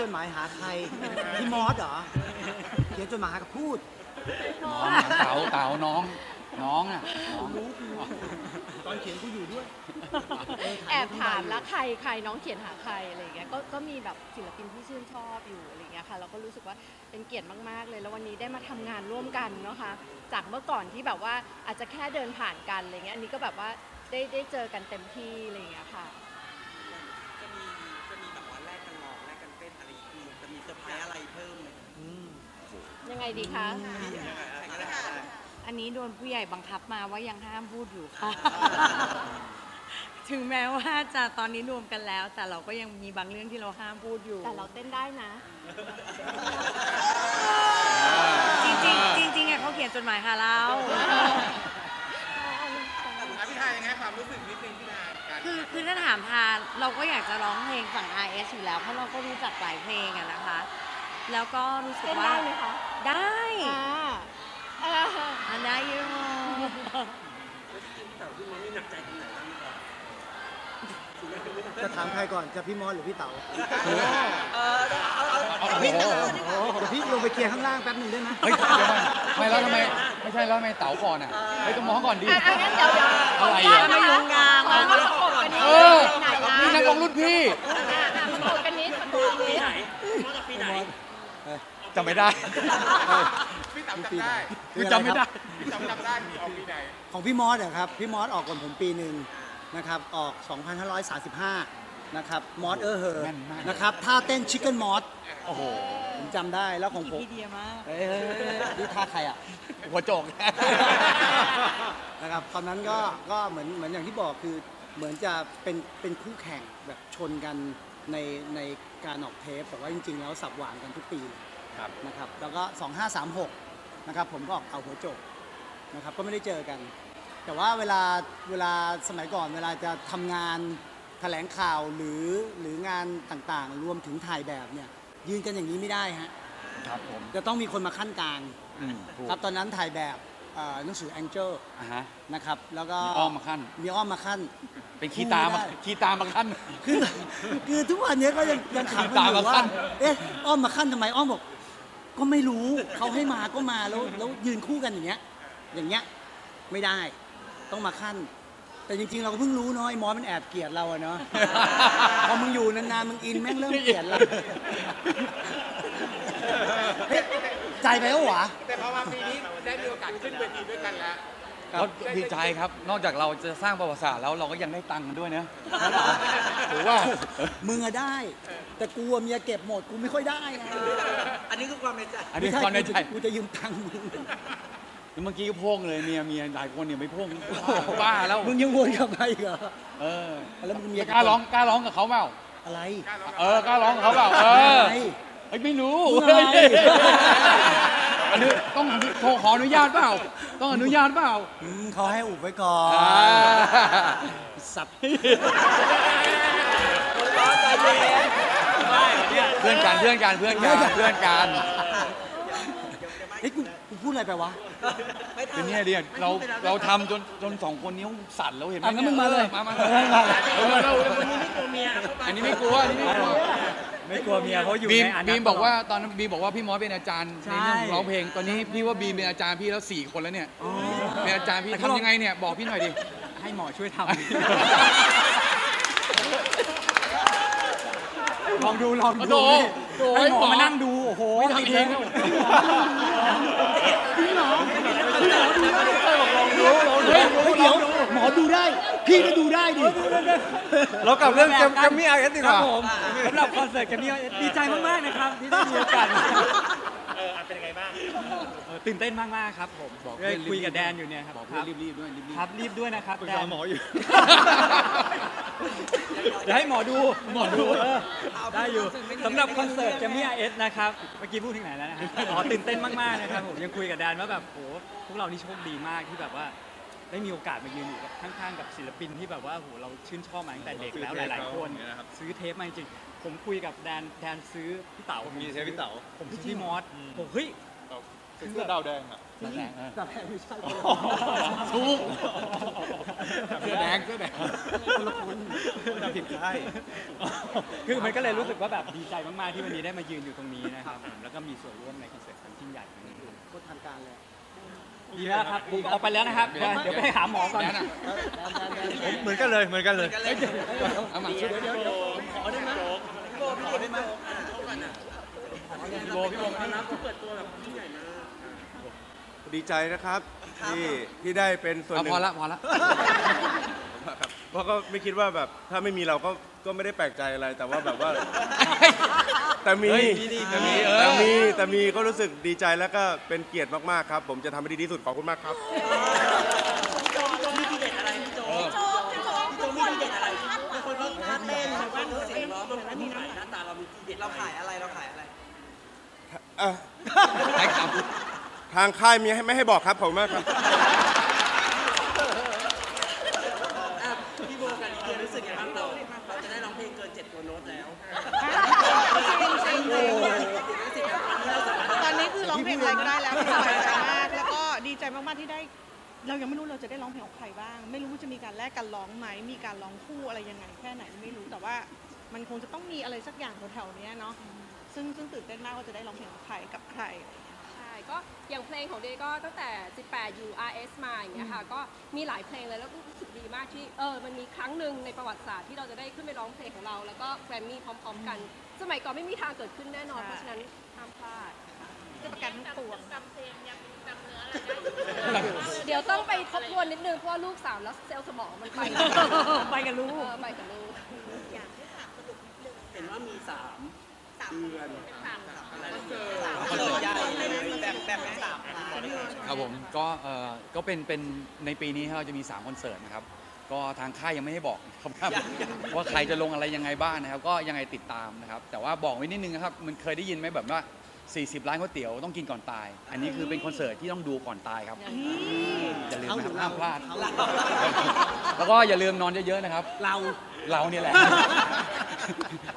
จดหมายหาใครพี่มอสเหรอเขียนจดหมายหากับพูดน้องอะเต๋าเต๋าน้อง น้องอะน้องตอนเขียนกูอยู่ด้วยแอบถามแล้วใครใครน้องเขียนหาใครอะไรอย่างเงี้ยก็ก็มีแบบศิลปินที่ชื่นชอบอยู่อะไรอย่างเงี้ยค่ะเราก็รู้สึกว่าเป็นเกียรติมากๆ เลยแล้ววันนี้ได้มาทำงานร่วมกันเนาะค่ะจากเมื่อก่อนที่แบบว่าอาจจะแค่เดินผ่านกันอะไรเงี้ยอันนี้ก็แบบว่าได้ได้เจอกันเต็มที่อะไรอย่างเงี้ยค่ะจะ ไงดีคะ อันนี้โดนผู้ใหญ่บังคับมาว่ายังห้ามพูดอยู่ค่ะ ถึงแม้ว่าจะตอนนี้รวมกันแล้ว แต่เราก็ยังมีบางเรื่องที่เราห้ามพูดอยู่ แต่เราเต้นได้นะ จริงๆจริงๆอะเขาเขียนจดหมายหาเราพี่ทายยังไงความรู้สึกนิดนึงพี่ทายการคือคือถ้าถามทานเราก็อยากจะร้องเพลงฝั่ง RS อยู่แล้ว เพราะเราก็รู้จักหลายเพลงอะนะคะ แล้วก็รู้สึกเต้นว่าได้ไหมคะได้อ่าอ่าอันได้อยูแต่พี่มอสนี่หนักใจตรงไหนบ้างไหมครับจะถามใครก่อน จะพี่มอสหรือพี่เต๋าเออเอาเอาโอ้เอาโหพี่เต๋อเดี๋ยวพี่ลงไปเคลียร์ข้างล่างแป๊บหนึ่งได้ไหม เฮ้ยเดี๋ยวก่อนไม่แล้วทำไมไม่ใช่แล้วทำไมเต๋าก่อนอะเฮ้ยต้องมองก่อนดิ อะอะงั้นเดี๋ยวเดี๋ยวอะไรขอะออนุญาตนะคะขอมา ประกบกันนิดเอนึงอไหนนะนี่นักร้องรุ่นพี่ อะอะประกบกันนิดประกบกันนิดมาจากปีไหน จำไม่ได้ พี่ต๋าจำได้คือจำไม่ได้ พี่ต๋าจำได้พี่ออกปีไหนของพี่มอสอะครับ พี่มอสออกก่อนผมปีหนึ่งนะครับ ออก 2535 นะครับ มอสเออเหอแม่นมาก นะครับท่าเต้นชิคเก้นมอสโอ้โห ผมจำได้แล้วของผมพี่เดียมากเฮ้ยเฮ้ยเฮ้ยนี่ท่าใครอะ หัวโจก นะครับตอนนั้นก็ก็เหมือนเหมือนอย่างที่บอกคือเหมือนจะเป็นเป็นคู่แข่งแบบชนกัน ในในการออกเทปแต่ว่าจริง ๆ แล้วสับหวานกันทุกปีเลยครับ นะครับ แล้วก็ 2536 นะครับ ผมก็ออกเอาหัวโจกนะครับ ก็ไม่ได้เจอกัน แต่ว่าเวลาเวลาสมัยก่อนเวลาจะทำงานแถลงข่าวหรือหรืองานต่างๆ รวมถึงถ่ายแบบเนี่ยยืนกันอย่างนี้ไม่ได้ฮะ ครับผมจะต้องมีคนมาขั้นกลาง อืมถูก ครับตอนนั้นถ่ายแบบเอ่อหนังสือ Angel อะฮะ นะครับ แล้วก็มีอ้อมมาขั้น มีอ้อมมาขั้น เป็นขี้ตามาพูดไม่ได้ขี้ตามาขั้น คือคือทุกวันนี้ก็ยังยังถามกันตามอยู่มาว่าขั้นเอ๊ะอ้อมมาขั้นทำไมอ้อมบอกก็ไม่รู้เขาให้มาก็มาแล้วแล้วยืนคู่กันอย่างเงี้ย อย่างเงี้ยไม่ได้ต้องมาขั้น แต่จริงๆ เราก็เพิ่งรู้เนาะไอ้มอสมันแอบเกลียดเราอะเนาะพอมึงอยู่นานๆมึงอินแม่งเริ่มเกลียดเราเฮ้ยใจ ไปแล้วหวะ แต่พอมาปีนี้ได้มีโอกาสขึ้นเวทีด้วยกันแล้ว ก็ดีใจครับ นอกจากเราจะสร้างประวัติศาสตร์แล้วเราก็ยังได้ตังค์กันด้วยนะถือว่า มึงอะได้ แต่กูอะเมียเก็บหมดกูไม่ค่อยได้นะอันนี้คือความในใจอันนี้ความในใจ กูจะยืมตังค์มึงเมื่อกี้ก็โพ่งเลยเมียเมียหลายคนเนี่ยไม่โพ่งบ้าแล้ว มึงยังวนกลับมาอีกเหรอเออแล้วมึงเมียกล้าร้องกล้าร้องกับเขาเปล่าอะไร เออกล้าร้องกับเขาเปล่าเออไง เฮ้ยไม่รู้มึงอะไรเฮ้ยอันนี้ต้องโทรขออนุญาตเปล่า ต้องอนุญาตเปล่าอืมเขาให้อุบไว้ก่อนอ่าสัตว์เพื่อนกันเพื่อนกันเพื่อนกันเพื่อนกันเฮ้ยกูกูพูดอะไรไปวะไม่เป็นเนี่ยเดียเราเราทำจนจนสองคนนิ้วสั่นแล้วเห็นไหมอะงั้นมึงมาเลย มามาเออมา เออมาเราตัวเมียเข้าไปอันนี้ไม่กลัวอันนี้ไม่กลัว ไม่กลัวเมียเขาอยู่บีมในอันบีนั้นมบอกว่าตอนนั้นบีมบอกว่าพี่มอสเป็นอาจารย์ใช่ในเรื่องร้องเพลง ตอนนี้พี่ว่าบีมเป็นอาจารย์พี่แล้วสี่คนแล้วเนี่ยเป็นอาจารย์พี่ทำยังไงเนี่ยบอกพี่หน่อยดิ ให้หมอช่วยทำลองดูลองโอ้ดูโหโอ้โหให้หมอหมอมานั่งดูโอ้โหไม่ทำเองติดเฮ้ยเฮ้ยเดี๋ยวห มอดูได้ พี่ก็ดูได้ดิ เรากลับเรื่องแกมมี่ไอเอสดีกว่าผมสำหรับคอนเสิร์ตแกมมี่ดีใจมาก ๆ นะครับที่ได้มีโอกาสเออเป็นยังไงบ้างตื่นเต้นมาก ๆ ครับผมบอกได้เพื่อนคุยกับแดนอยู่เนี่ยครับบอกคเพื่อรันบรีบๆด้วยรีบๆครับรีบด้วยนะครับปรึกแดษานหมออยู่ เดี๋ยวให้หมอดูหมอดูเออได้อยู่สำหรับคอนเสิร์ตแกมมี่ไอเอสนะครับเมื่อกี้พูดถึงไหนแล้วนะฮะอ๋อตื่นเต้นมาก ๆ นะครับผมยังคุยกับแดนว่าแบบโหพวกเรานี่โชคดีมากที่แบบว่า ได้มีโอกาสมายืนอยู่กับข้างๆกับศิลปินที่แบบว่าโหเราชื่นชอบมาตั้งแต่เด็กแล้วหลายๆคนซื้อเทปมาจริงๆผมคุยกับแดนแดนซื้อพี่เต๋าผมมีเทปพี่เต๋าผมซื้อพี่มอสผมเฮ้ยเสื้อดาวแดงอะแสดงเออแต่แพงไม่ใช่ถูกเสื้อแดงเสื้อแดงคนละคนผิดค่ายคือมันก็เลยรู้สึกว่าแบบดีใจมากๆที่วันนี้ได้มายืนอยู่ตรงนี้นะครับผมแล้วก็มีส่วนร่วมในคอนเสิร์ตครั้งยิ่งใหญ่ครั้งนี้ด้วยก็ทางการเลย ดีแล้วครับผมออกไปแล้วนะครับ เดี๋ยวเดี๋ยวไปหาหมอก่อนแดนอะเหมือนกันเลยเหมือนกันเลย เอามาช่วยเดี๋ยวเดี๋ยวขอได้ไหมขอได้ไหมพี่โบพี่โบมาดีใจนะครับที่ที่ได้เป็นส่วนหเอานึ่งพอละพอละครับ เพราะก็ไม่คิดว่าแบบถ้าไม่มีเราก็ก็ไม่ได้แปลกใจอะไรแต่ว่าแบบว่า แต่มีเฮ้ยมีดิแต่มีเออ แต่มีแต่มีก็รู้สึกดีใจแล้วก็เป็นเกียรติมากๆครับ ผมจะทำให้ดีที่สุดขอบคุณมากครับโจโจมีทีเด็ดอะไรพี่โจโจโจมีทีเด็ดอะไรเป็นคนที่ท่าเต้นหรือว่าเสียงร้องมันมีหน้าตาเรามีทีเด็ดเราขายอะไรเราขายอะไรอะใช้คทางค่ายมีให้ไม่ให้บอกครับขอบคุณมากครับ อะพี่โบกันเกินรู้สึกยังไงบ้างเราเราจะได้ร้องเพลงเกินเจ็ดตัวโน้ต แล้วตอนนี้คือร้องเพลงอะไรก็ได้แล้วสบายใจมาก แล้วก็ดีใจมากๆที่ได้ เรายังไม่รู้เราจะได้ร้องเพลงของใครบ้าง ไม่รู้ว่าจะมีการแลกกันร้องไหมมีการร้องคู่อะไรยังไงแค่ไหนไม่รู้แต่ว่ามันคงจะต้องมีอะไรสักอย่างแถวๆเนี้ยเนาะซึ่งซึ่งตื่นเต้นมากว่าจะได้ร้องเพลงของใครกับใครใช่ ก็อย่างเพลงของเดย์ก็ตั้งแต่ 18 URS มาอย่างเงี้ยค่ะก็มีหลายเพลงเลยแล้วก็รู้สึกดีมากที่เออมันมีครั้งหนึ่งในประวัติศาสตร์ที่เราจะได้ขึ้นไปร้องเพลงของเรา แล้วก็แกรมมี่พร้อม ๆ กัน สมัยก่อนไม่มีทางเกิดขึ้นแน่นอนใช่เพราะฉะนั้นห้ามพลาดจะประกันทั้งปวงเดี๋ยวต้องไปทบทวนนิดนึงเพราะว่าลูกสามแล้วเซลล์สมองมันไปไปกับลูก เออไปกับลูกเห็นว่ามีสามเดือนสามอะไรนะสาม คอนเสิร์ตใหญ่แบบแบบเป็นสามพาร์ทำครับผมก็เอ่อก็เป็นเป็นในปีนี้เราจะมี 3 คอนเสิร์ตนะครับ ก็ทางค่ายยังไม่ให้บอกนะครับว่าใครจะลงอะไรยังไงบ้างนะครับ ก็ยังไงติดตามนะครับ แต่ว่าบอกไว้นิดนึงนะครับ มันเคยได้ยินไหมแบบว่า 40 ร้านก๋วยเตี๋ยวต้องกินก่อนตาย อันนี้คือเป็นคอนเสิร์ตที่ต้องดูก่อนตายครับอย่าลืมนะครับห้ามพลาด แล้วก็อย่าลืมนอนเยอะๆนะครับ เราเราเนี่ยแหละ